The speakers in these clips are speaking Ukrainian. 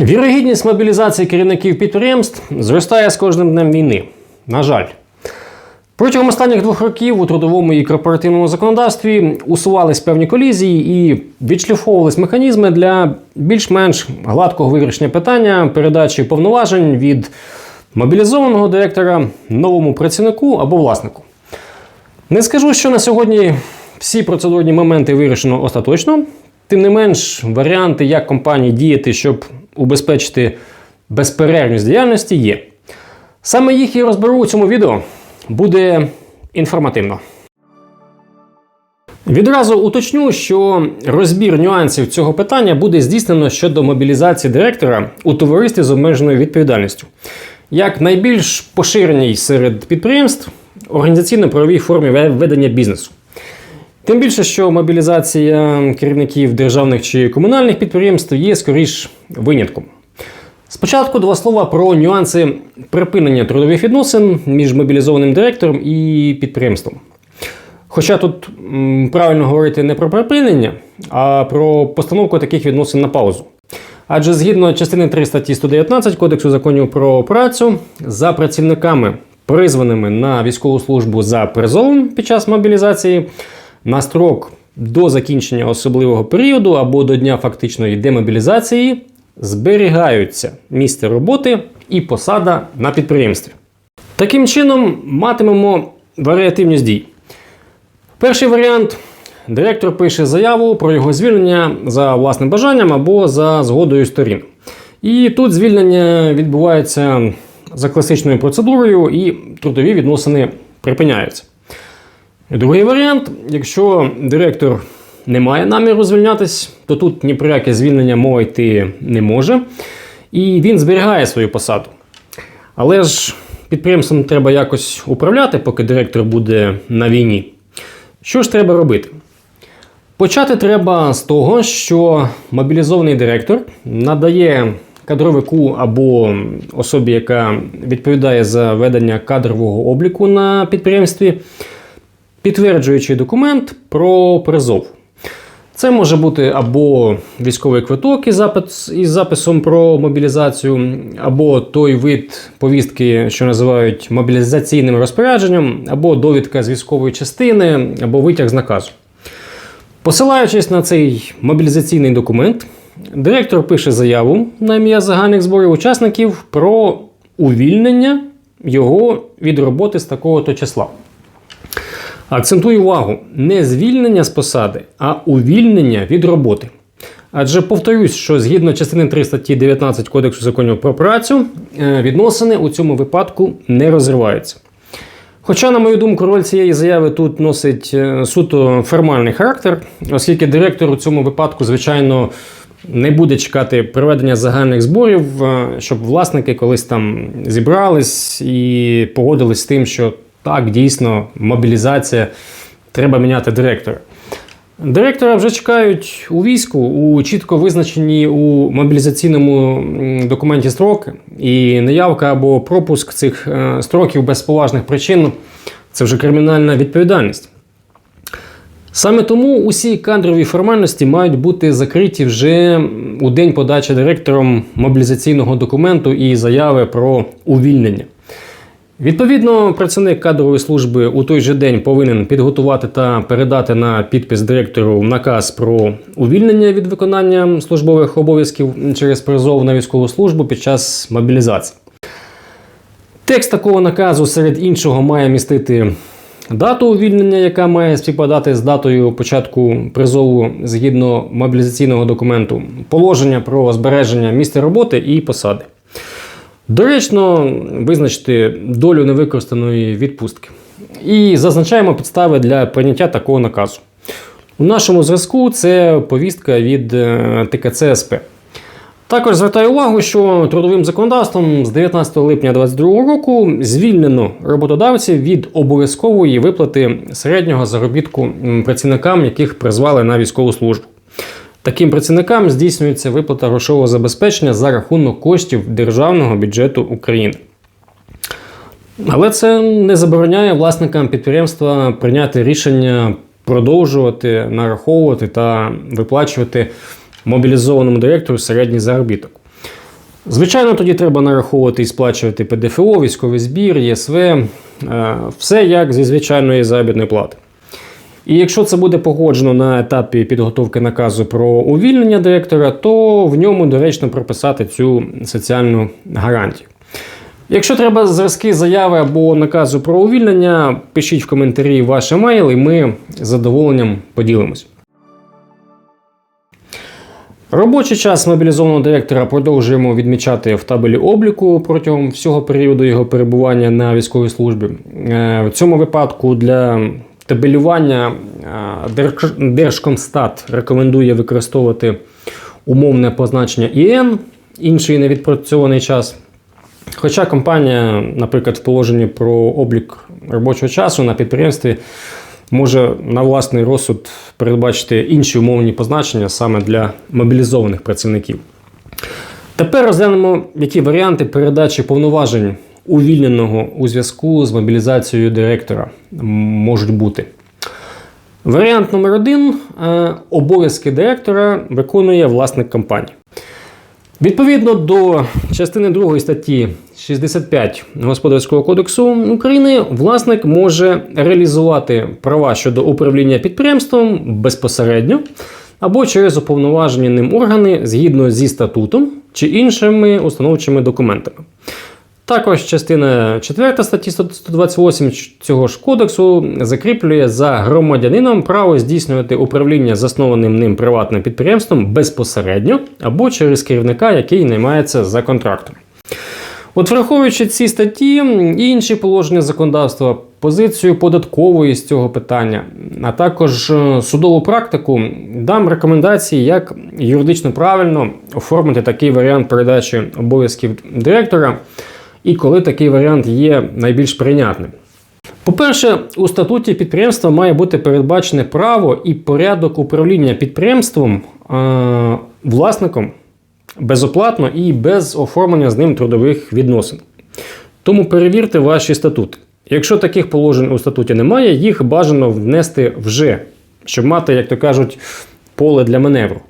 Вірогідність мобілізації керівників підприємств зростає з кожним днем війни. На жаль. Протягом останніх двох років у трудовому і корпоративному законодавстві усувались певні колізії і відшліфовувались механізми для більш-менш гладкого вирішення питання передачі повноважень від мобілізованого директора новому працівнику або власнику. Не скажу, що на сьогодні всі процедурні моменти вирішено остаточно. Тим не менш, варіанти, як компанії діяти, щоб убезпечити безперервність діяльності, є. Саме їх і розберу у цьому відео. Буде інформативно. Відразу уточню, що розбір нюансів цього питання буде здійснено щодо мобілізації директора у товаристві з обмеженою відповідальністю, як найбільш поширеній серед підприємств організаційно-правовій формі ведення бізнесу. Тим більше, що мобілізація керівників державних чи комунальних підприємств є скоріш винятком. Спочатку два слова про нюанси припинення трудових відносин між мобілізованим директором і підприємством. Хоча тут правильно говорити не про припинення, а про постановку таких відносин на паузу. Адже згідно частини 3 статті 119 Кодексу законів про працю, за працівниками, призваними на військову службу за призовом під час мобілізації, на строк до закінчення особливого періоду або до дня фактичної демобілізації зберігаються місце роботи і посада на підприємстві. Таким чином, матимемо варіативність дій. Перший варіант директор пише заяву про його звільнення за власним бажанням або за згодою сторін. І тут звільнення відбувається за класичною процедурою, і трудові відносини припиняються. Другий варіант, якщо директор не має наміру звільнятись, то тут ні про яке звільнення мова йти не може. І він зберігає свою посаду. Але ж підприємством треба якось управляти, поки директор буде на війні. Що ж треба робити? Почати треба з того, що мобілізований директор надає кадровику або особі, яка відповідає за ведення кадрового обліку на підприємстві, підтверджуючий документ про призов. Це може бути або військовий квиток із, запис, із записом про мобілізацію, або той вид повістки, що називають мобілізаційним розпорядженням, або довідка з військової частини, або витяг з наказу. Посилаючись на цей мобілізаційний документ, директор пише заяву на ім'я загальних зборів учасників про увільнення його від роботи з такого-то числа. Акцентую увагу, не звільнення з посади, а увільнення від роботи. Адже повторюсь, що згідно частини 3 статті 19 Кодексу законів про працю, е, відносини у цьому випадку не розриваються. Хоча, на мою думку, роль цієї заяви тут носить е, суто формальний характер, оскільки директор у цьому випадку, звичайно, не буде чекати проведення загальних зборів, е, щоб власники колись там зібрались і погодились з тим, що так, дійсно, мобілізація, треба міняти директора. Директора вже чекають у війську у чітко визначені у мобілізаційному документі строки, і неявка або пропуск цих е, строків без поважних причин це вже кримінальна відповідальність. Саме тому усі кадрові формальності мають бути закриті вже у день подачі директором мобілізаційного документу і заяви про увільнення. Відповідно, працівник кадрової служби у той же день повинен підготувати та передати на підпис директору наказ про увільнення від виконання службових обов'язків через призов на військову службу під час мобілізації. Текст такого наказу серед іншого має містити дату увільнення, яка має співпадати з датою початку призову згідно мобілізаційного документу, положення про збереження місця роботи і посади. Доречно визначити долю невикористаної відпустки. І зазначаємо підстави для прийняття такого наказу. У нашому зразку це повістка від е, ТКЦ СП. Також звертаю увагу, що трудовим законодавством з 19 липня 2022 року звільнено роботодавців від обов'язкової виплати середнього заробітку працівникам, яких призвали на військову службу. Таким працівникам здійснюється виплата грошового забезпечення за рахунок коштів державного бюджету України. Але це не забороняє власникам підприємства прийняти рішення продовжувати нараховувати та виплачувати мобілізованому директору середній заробіток. Звичайно, тоді треба нараховувати і сплачувати ПДФО, військовий збір, ЄСВ, е, все як зі звичайної заробітної плати. І якщо це буде погоджено на етапі підготовки наказу про увільнення директора, то в ньому доречно прописати цю соціальну гарантію. Якщо треба зразки заяви або наказу про увільнення, пишіть в коментарі ваш емейл, і ми з задоволенням поділимось. Робочий час мобілізованого директора продовжуємо відмічати в табелі обліку протягом всього періоду його перебування на військовій службі. Е, В цьому випадку для табелювання е, Держкомстат рекомендує використовувати умовне позначення ІН, інший невідпрацьований час. Хоча компанія, наприклад, в положенні про облік робочого часу на підприємстві може на власний розсуд передбачити інші умовні позначення саме для мобілізованих працівників. Тепер розглянемо, які варіанти передачі повноважень увільненого у зв'язку з мобілізацією директора можуть бути. Варіант номер один е, обов'язки директора виконує власник компанії. Відповідно до частини 2 статті 65 Господарського кодексу України, власник може реалізувати права щодо управління підприємством безпосередньо або через уповноважені ним органи згідно зі статутом чи іншими установчими документами. Також частина 4 статті 128 цього ж кодексу закріплює за громадянином право здійснювати управління заснованим ним приватним підприємством безпосередньо або через керівника, який наймається за контрактом. От враховуючи ці статті і інші положення законодавства, позицію податкової з цього питання, а також е, судову практику, дам рекомендації, як юридично правильно оформити такий варіант передачі обов'язків директора, і коли такий варіант є найбільш прийнятним. По-перше, у статуті підприємства має бути передбачене право і порядок управління підприємством власником безоплатно і без оформлення з ним трудових відносин. Тому перевірте ваші статути. Якщо таких положень у статуті немає, їх бажано внести вже, щоб мати, як то кажуть, поле для маневру.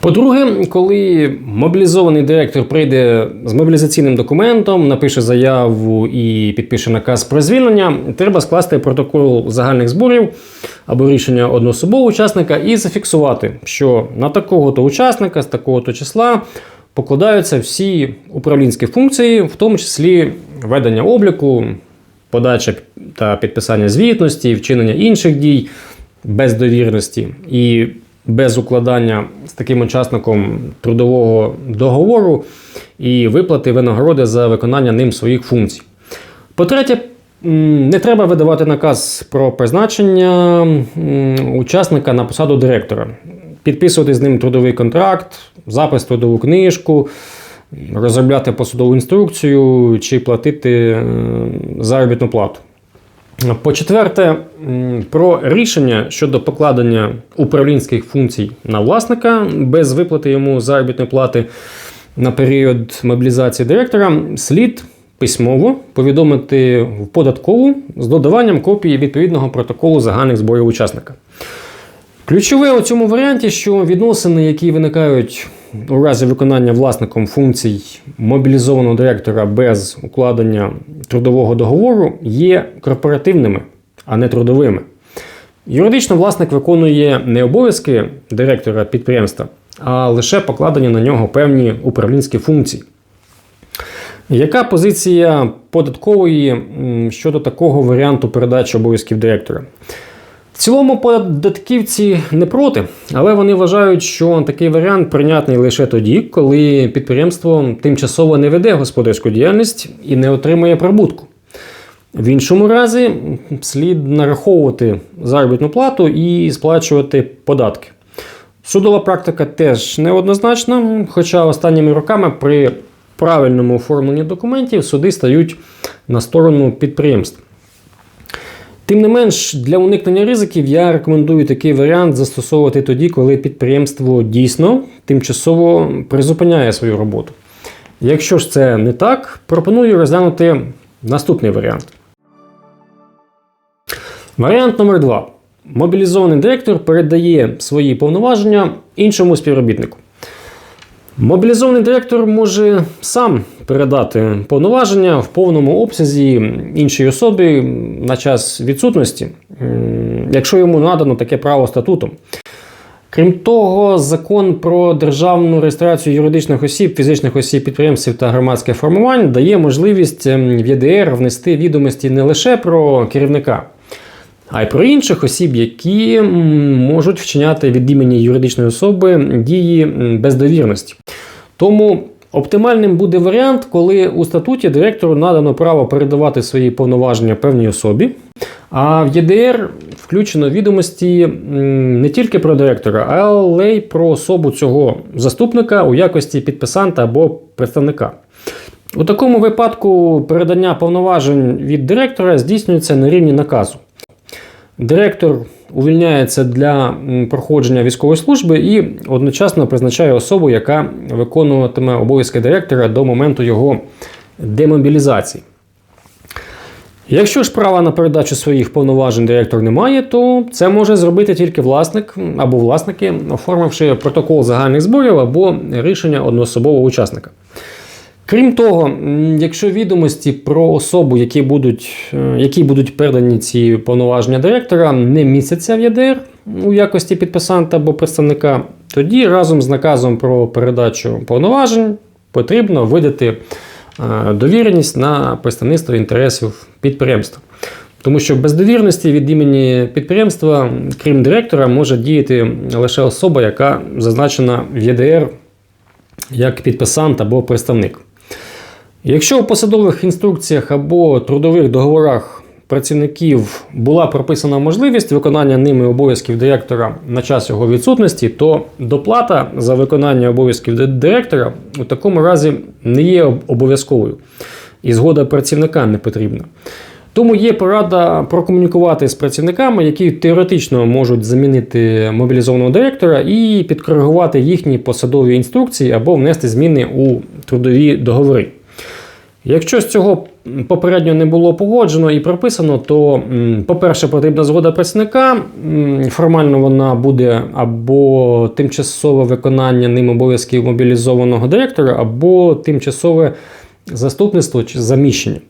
По-друге, коли мобілізований директор прийде з мобілізаційним документом, напише заяву і підпише наказ про звільнення, треба скласти протокол загальних зборів або рішення одноособового учасника і зафіксувати, що на такого-то учасника з такого-то числа покладаються всі управлінські функції, в тому числі ведення обліку, подача та підписання звітності, вчинення інших дій без довірності і без укладання з таким учасником трудового договору і виплати винагороди за виконання ним своїх функцій. По-третє, не треба видавати наказ про призначення учасника на посаду директора, підписувати з ним трудовий контракт, запис трудову книжку, розробляти посудову інструкцію чи платити заробітну плату. По-четверте, про рішення щодо покладення управлінських функцій на власника без виплати йому заробітної плати на період мобілізації директора слід письмово повідомити в податкову з додаванням копії відповідного протоколу загальних зборів учасника. Ключове у цьому варіанті, що відносини, які виникають у разі виконання власником функцій мобілізованого директора без укладення трудового договору, є корпоративними, а не трудовими. Юридично власник виконує не обов'язки директора підприємства, а лише покладені на нього певні управлінські функції. Яка позиція податкової щодо такого варіанту передачі обов'язків директора? Цілому податківці не проти, але вони вважають, що такий варіант прийнятний лише тоді, коли підприємство тимчасово не веде господарську діяльність і не отримує прибутку. В іншому разі слід нараховувати заробітну плату і сплачувати податки. Судова практика теж неоднозначна, хоча останніми роками при правильному оформленні документів суди стають на сторону підприємств. Тим не менш, для уникнення ризиків я рекомендую такий варіант застосовувати тоді, коли підприємство дійсно тимчасово призупиняє свою роботу. Якщо ж це не так, пропоную розглянути наступний варіант. Варіант номер 2. Мобілізований директор передає свої повноваження іншому співробітнику. Мобілізований директор може сам передати повноваження в повному обсязі іншій особі на час відсутності, якщо йому надано таке право статутом. Крім того, закон про державну реєстрацію юридичних осіб, фізичних осіб, підприємців та громадських формувань дає можливість в ЄДР внести відомості не лише про керівника, а й про інших осіб, які можуть вчиняти від імені юридичної особи дії бездовірності. Тому оптимальним буде варіант, коли у статуті директору надано право передавати свої повноваження певній особі, а в ЄДР включено відомості не тільки про директора, але й про особу цього заступника у якості підписанта або представника. У такому випадку передання повноважень від директора здійснюється на рівні наказу. Директор увільняється для проходження військової служби і одночасно призначає особу, яка виконуватиме обов'язки директора до моменту його демобілізації. Якщо ж права на передачу своїх повноважень директор не має, то це може зробити тільки власник або власники, оформивши протокол загальних зборів або рішення одноособового учасника. Крім того, якщо відомості про особу, які будуть, е, які будуть передані ці повноваження директора, не містяться в ЄДР у якості підписанта або представника, тоді разом з наказом про передачу повноважень потрібно видати е, довіреність на представництво інтересів підприємства. Тому що без довірності від імені підприємства, крім директора, може діяти лише особа, яка зазначена в ЄДР як підписант або представник. Якщо у посадових інструкціях або трудових договорах працівників була прописана можливість виконання ними обов'язків директора на час його відсутності, то доплата за виконання обов'язків директора у такому разі не є обов'язковою, і згода працівника не потрібна. Тому є порада прокомунікувати з працівниками, які теоретично можуть замінити мобілізованого директора і підкоригувати їхні посадові інструкції або внести зміни у трудові договори. Якщо з цього попередньо не було погоджено і прописано, то, по-перше, потрібна згода працівника. Формально вона буде або тимчасове виконання ним обов'язків мобілізованого директора, або тимчасове заступництво чи заміщення.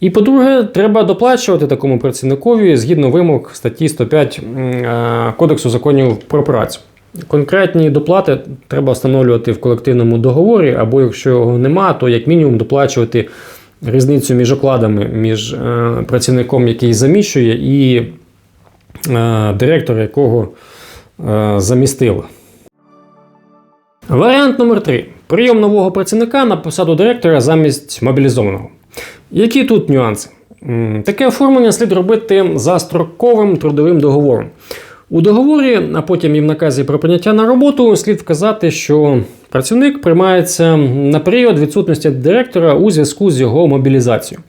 І по-друге, треба доплачувати такому працівникові згідно вимог статті 105 е, Кодексу законів про працю. Конкретні доплати треба встановлювати в колективному договорі, або якщо його нема, то як мінімум доплачувати різницю між окладами між е, працівником, який заміщує, і е, директора, якого е, замістили. Варіант номер 3. Прийом нового працівника на посаду директора замість мобілізованого. Які тут нюанси? Таке оформлення слід робити за строковим трудовим договором. У договорі, а потім і в наказі про прийняття на роботу, слід вказати, що працівник приймається на період відсутності директора у зв'язку з його мобілізацією.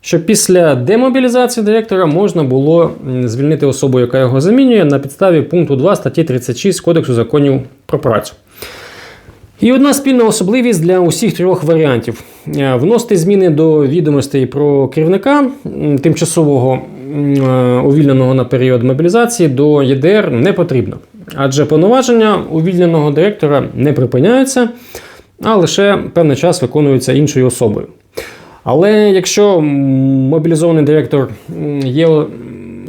Щоб після демобілізації директора можна було звільнити особу, яка його замінює, на підставі пункту 2 статті 36 Кодексу законів про працю. І одна спільна особливість для усіх трьох варіантів: Е, вносити зміни до відомостей про керівника тимчасового увільненого на період мобілізації до ЄДР не потрібно, адже повноваження увільненого директора не припиняються, а лише певний час виконуються іншою особою. Але якщо мобілізований директор є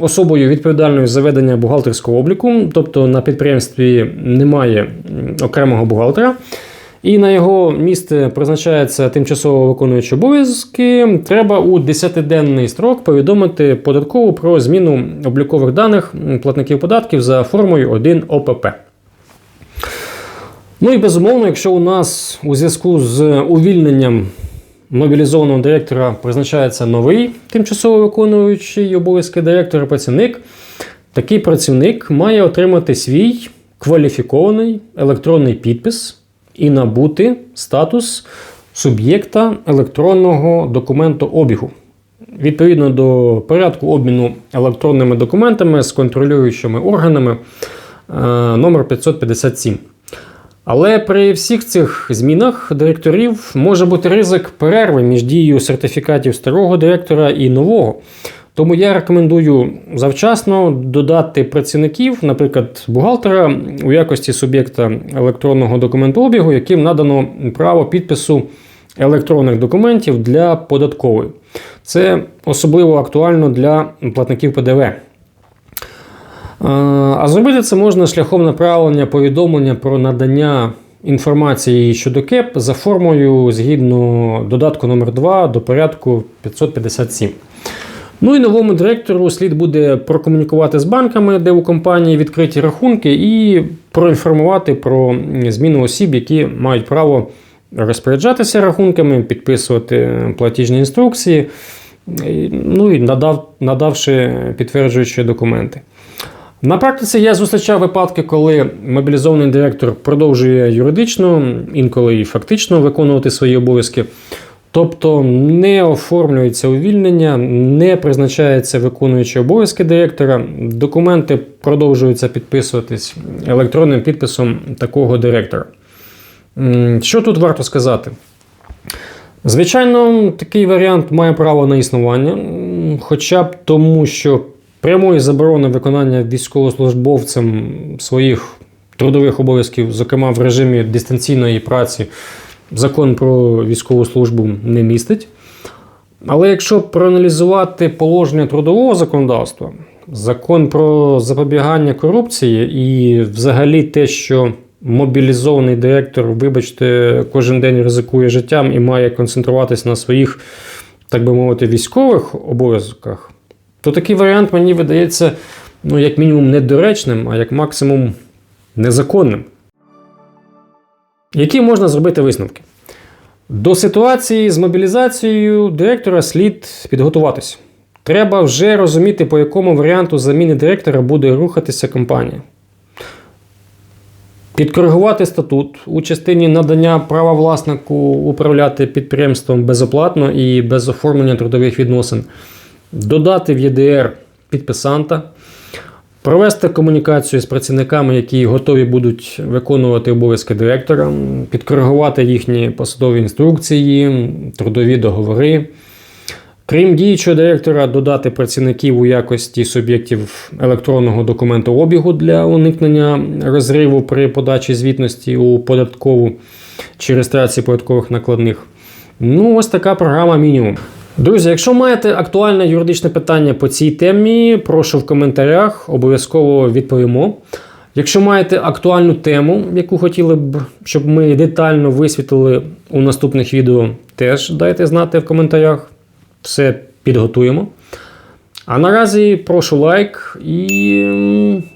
особою відповідальною за ведення бухгалтерського обліку, тобто на підприємстві немає окремого бухгалтера, і на його місце призначається тимчасово виконуючий обов'язки, треба у 10-денний строк повідомити податкову про зміну облікових даних платників податків за формою 1 ОПП. Ну і безумовно, якщо у нас у зв'язку з увільненням мобілізованого директора призначається новий тимчасово виконуючий обов'язки директора працівник, такий працівник має отримати свій кваліфікований електронний підпис і набути статус суб'єкта електронного документообігу. Відповідно до порядку обміну електронними документами з контролюючими органами е, номер 557. Але при всіх цих змінах директорів може бути ризик перерви між дією сертифікатів старого директора і нового. Тому я рекомендую завчасно додати працівників, наприклад, бухгалтера у якості суб'єкта електронного документообігу, яким надано право підпису електронних документів для податкової. Це особливо актуально для платників ПДВ. Е, А зробити це можна шляхом направлення повідомлення про надання інформації щодо КЕП за формою згідно додатку номер 2 до порядку 557. Ну і новому директору слід буде прокомунікувати з банками, де у компанії відкриті рахунки, і проінформувати про зміну осіб, які мають право розпоряджатися рахунками, підписувати платіжні інструкції, ну і надав, надавши підтверджуючі документи. На практиці я зустрічав випадки, коли мобілізований директор продовжує юридично, інколи і фактично виконувати свої обов'язки. Тобто не оформлюється увільнення, не призначається виконуючий обов'язки директора. Документи продовжуються підписуватись електронним підписом такого директора. Що тут варто сказати? Звичайно, такий варіант має право на існування, хоча б тому, що прямої заборони виконання військовослужбовцем своїх трудових обов'язків, зокрема в режимі дистанційної праці, закон про військову службу не містить. Але якщо проаналізувати положення трудового законодавства, закон про запобігання корупції і взагалі те, що мобілізований директор, вибачте, кожен день ризикує життям і має концентруватись на своїх, так би мовити, військових обов'язках, то такий варіант мені видається, ну, як мінімум, недоречним, а як максимум незаконним. Які можна зробити висновки? До ситуації з мобілізацією директора слід підготуватися. Треба вже розуміти, по якому варіанту заміни директора буде рухатися компанія. Підкоригувати статут у частині надання права власнику управляти підприємством безоплатно і без оформлення трудових відносин, додати в ЄДР підписанта, провести комунікацію з працівниками, які готові будуть виконувати обов'язки директора, підкоригувати їхні посадові інструкції, трудові договори. Крім діючого директора, додати працівників у якості суб'єктів електронного документообігу для уникнення розриву при подачі звітності у податкову чи реєстрації податкових накладних. Ну, ось така програма мінімум. Друзі, якщо маєте актуальне юридичне питання по цій темі, прошу в коментарях, обов'язково відповімо. Якщо маєте актуальну тему, яку хотіли б, щоб ми детально висвітлили у наступних відео, теж дайте знати в коментарях. Все підготуємо. А наразі прошу лайк. І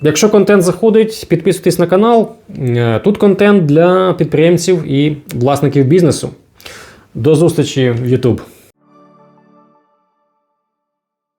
якщо контент заходить, підписуйтесь на канал. Е, Тут контент для підприємців і власників бізнесу. До зустрічі в YouTube.